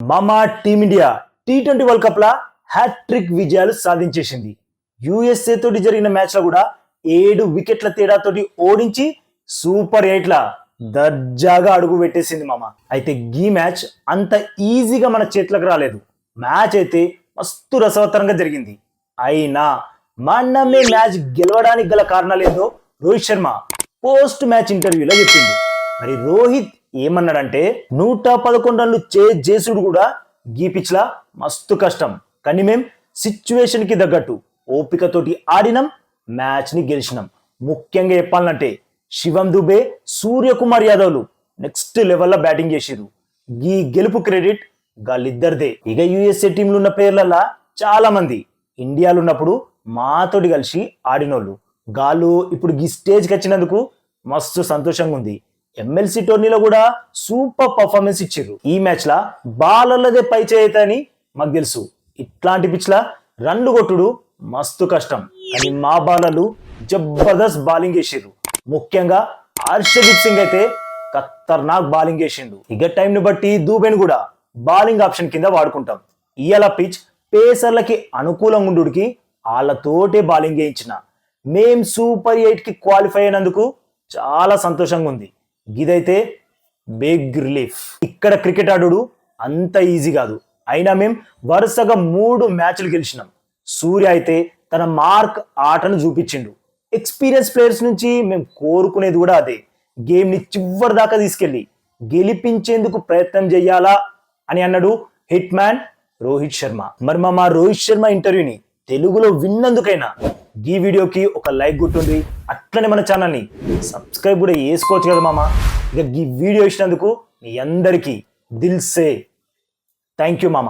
మామా team india T twenty world cup లా hat trick విజయాలు సాధించేసింది. యుఎస్ఏ తోటి జరిగిన మ్యాచ్లో కూడా ఏడు వికెట్ల తేడాతోటి ఓడించి సూపర్ ఎయిట్ల దర్జాగా అడుగు పెట్టేసింది మామ. అయితే ఈ మ్యాచ్ అంత ఈజీగా మన చేతులకు రాలేదు. మ్యాచ్ అయితే మస్తు రసవత్తరంగా జరిగింది. అయినా మనమే మ్యాచ్ గెలవడానికి గల కారణాలేదో రోహిత్ శర్మ పోస్ట్ మ్యాచ్ ఇంటర్వ్యూలో చెప్పింది మరి రోహిత్ ఏమన్నాడంటే నూట పదకొండు రన్లు చే చేసుడు కూడా గీ పిచ్లా మస్తు కష్టం. కానీ మేం సిచ్యువేషన్కి తగ్గట్టు ఓపికతోటి ఆడినాం మ్యాచ్ని గెలిచినాం. ముఖ్యంగా చెప్పాలంటే శివం దుబే సూర్యకుమార్ యాదవ్లు నెక్స్ట్ లెవెల్లో బ్యాటింగ్ చేసిరు ఈ గెలుపు క్రెడిట్ గాళ్ళిద్దరిదే. ఇక యుఎస్ఏ టీంలో ఉన్న పేర్లలో చాలా మంది ఇండియాలో ఉన్నప్పుడు మాతోటి కలిసి ఆడినోళ్ళు. గాళ్ళు ఇప్పుడు ఈ స్టేజ్కి వచ్చినందుకు మస్తు సంతోషంగా ఉంది ఎమ్మెల్సీ టోర్నీలో కూడా సూపర్ పర్ఫార్మెన్స్ ఇచ్చారు. ఈ మ్యాచ్ లా బాలర్లదే పై చేయతని మాకు తెలుసు. ఇట్లాంటి పిచ్లా రన్లు కొట్టుడు మస్తు కష్టం. కానీ మా బాలర్లు జబర్దస్త్ బౌలింగ్ వేసారు ముఖ్యంగా హర్షదీప్ సింగ్ అయితే ఖతర్నాక్ బౌలింగ్ వేసిండు ఇక టైంని బట్టి దూబెన్ కూడా బౌలింగ్ ఆప్షన్ కింద వాడుకుంటాం. ఇయాల పిచ్ పేసర్లకి అనుకూలంగా ఉండుడికి వాళ్ళతోటే బౌలింగ్ వేయించిన మేం సూపర్ ఎయిట్కి క్వాలిఫై అయినందుకు చాలా సంతోషంగా ఉంది. ఇదైతే బిగ్ రిలీఫ్ ఇక్కడ క్రికెట్ ఆడుడు అంత ఈజీ కాదు. అయినా మేము వరుసగా మూడు మ్యాచ్లు గెలిచినాం. సూర్య అయితే తన మార్క్ ఆటను చూపించిండు. ఎక్స్పీరియన్స్ ప్లేయర్స్ నుంచి మేము కోరుకునేది కూడా అదే. గేమ్ని చివరి దాకా తీసుకెళ్ళి గెలిపించేందుకు ప్రయత్నం చేయాలా అని అన్నాడు హిట్ మ్యాన్ రోహిత్ శర్మ. మరి మా మా రోహిత్ శర్మ ఇంటర్వ్యూని తెలుగులో విన్నందుకైనా ఈ వీడియోకి ఒక లైక్ గుర్తుంది అట్లనే మన ఛానల్ని సబ్స్క్రైబ్ కూడా చేసుకోవచ్చు కదా మామ. ఇక ఈ వీడియో ఇచ్చినందుకు మీ అందరికీ దిల్సే థ్యాంక్ యూ మామ.